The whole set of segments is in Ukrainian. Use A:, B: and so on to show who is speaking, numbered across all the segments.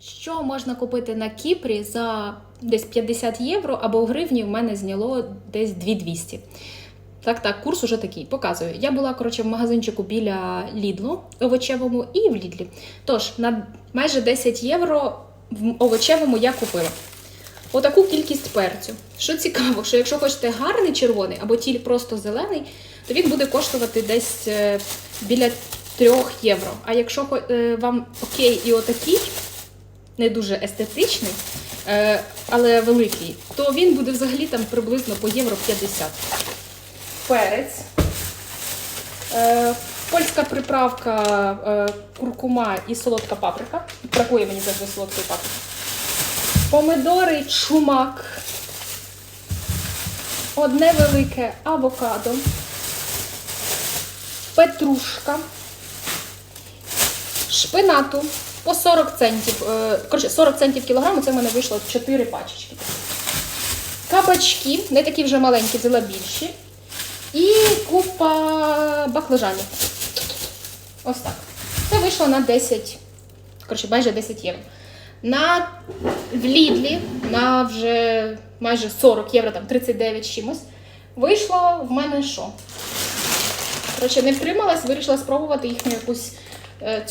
A: Що можна купити на Кіпрі за десь 50 євро або в гривні в мене зняло десь 2200. Так, так, курс уже такий. Показую. Я була коротше в магазинчику біля Лідлу овочевому і в Лідлі. Тож, на майже 10 євро в овочевому я купила. Отаку кількість перцю. Що цікаво, що якщо хочете гарний червоний або тіль просто зелений, то він буде коштувати десь е, біля 3 євро. А якщо е, вам окей і отакий, не дуже естетичний, е, але великий, то він буде взагалі там приблизно по євро 50. Перець. Е, Польська приправка е, куркума і солодка паприка. Бракує мені завжди солодкої паприки. Помидори чумак. Одне велике авокадо. Петрушка. Шпинату по 40 центів. е, Коротше, 40 центів кілограм, це в мене вийшло 4 пачечки. Кабачки, не такі вже маленькі, взяла більші. І купа баклажанів. Ось так. Це вийшло на 10, коротше, майже 10 євро. На в Лідлі на вже майже 40 євро, там 39 чимось. Вийшло в мене що? Коротше, не втрималась, вирішила спробувати їхню якусь е,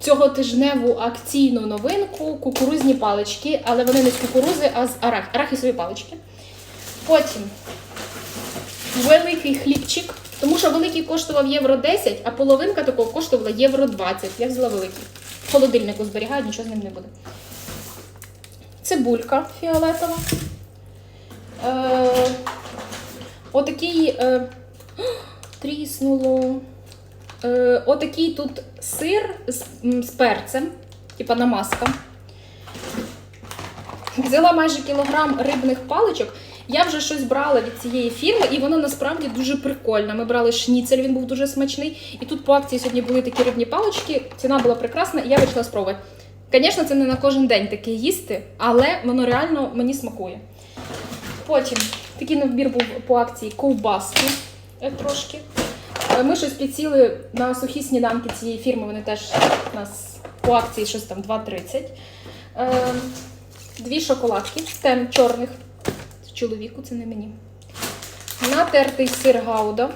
A: цього тижневу акційну новинку кукурузні палички, але вони не з кукурузи, а з арах, арахісові палички. Потім великий хлібчик, тому що великий коштував євро 10, а половинка такого коштувала євро 20. Я взяла великий. В холодильнику зберігаю, нічого з ним не буде. Цибулька фіолетова. Е, отакий е, тріснуло. Е, отакий тут сир з, з перцем, типа намазка. Взяла майже кілограм рибних паличок. Я вже щось брала від цієї фірми, і воно насправді дуже прикольно. Ми брали шніцель, він був дуже смачний. І тут по акції сьогодні були такі рибні палички. Ціна була прекрасна, і я вирішила спробувати. Звісно, це не на кожен день таке їсти, але воно реально мені смакує. Потім такий набір був по акції ковбаски е, трошки. Е, Ми щось підсіли на сухі сніданки цієї фірми, вони теж у нас по акції щось там 2,30. Е, Дві шоколадки, тем чорних. Чоловіку, це не мені. Натертий сир гауда.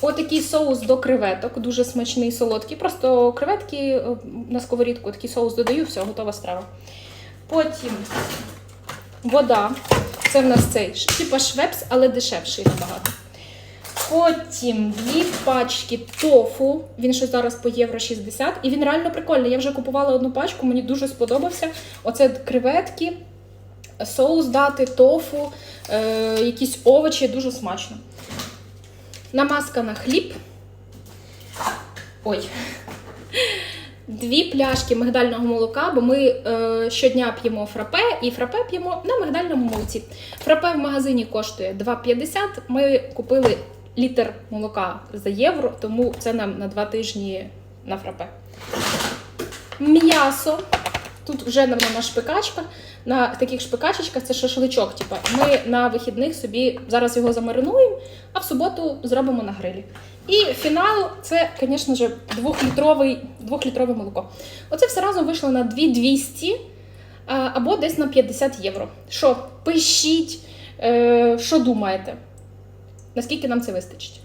A: Отакий соус до креветок, дуже смачний, солодкий. Просто креветки е, на сковорідку, такий соус додаю, все, готова страва. Потім вода. Це в нас цей типа швепс, але дешевший набагато. Потім дві пачки тофу. Він ще зараз по євро 60. І він реально прикольний. Я вже купувала одну пачку, мені дуже сподобався. Оце креветки, соус дати, тофу, е, якісь овочі, дуже смачно. Намазка на хліб. Ой. Дві пляшки мигдального молока, бо ми е, щодня п'ємо фрапе, і фрапе п'ємо на мигдальному молоці. Фрапе в магазині коштує 2,50. Ми купили літр молока за євро, тому це нам на два тижні на фрапе. М'ясо. Тут вже на шпикачка. На таких шпикачечках це шашличок. Типа. Ми на вихідних собі зараз його замаринуємо, а в суботу зробимо на грилі. І фінал це, звісно ж, двохлітрове молоко. Оце все разом вийшло на 2200 або десь на 50 євро. Що, пишіть, е, що думаєте? Наскільки нам це вистачить?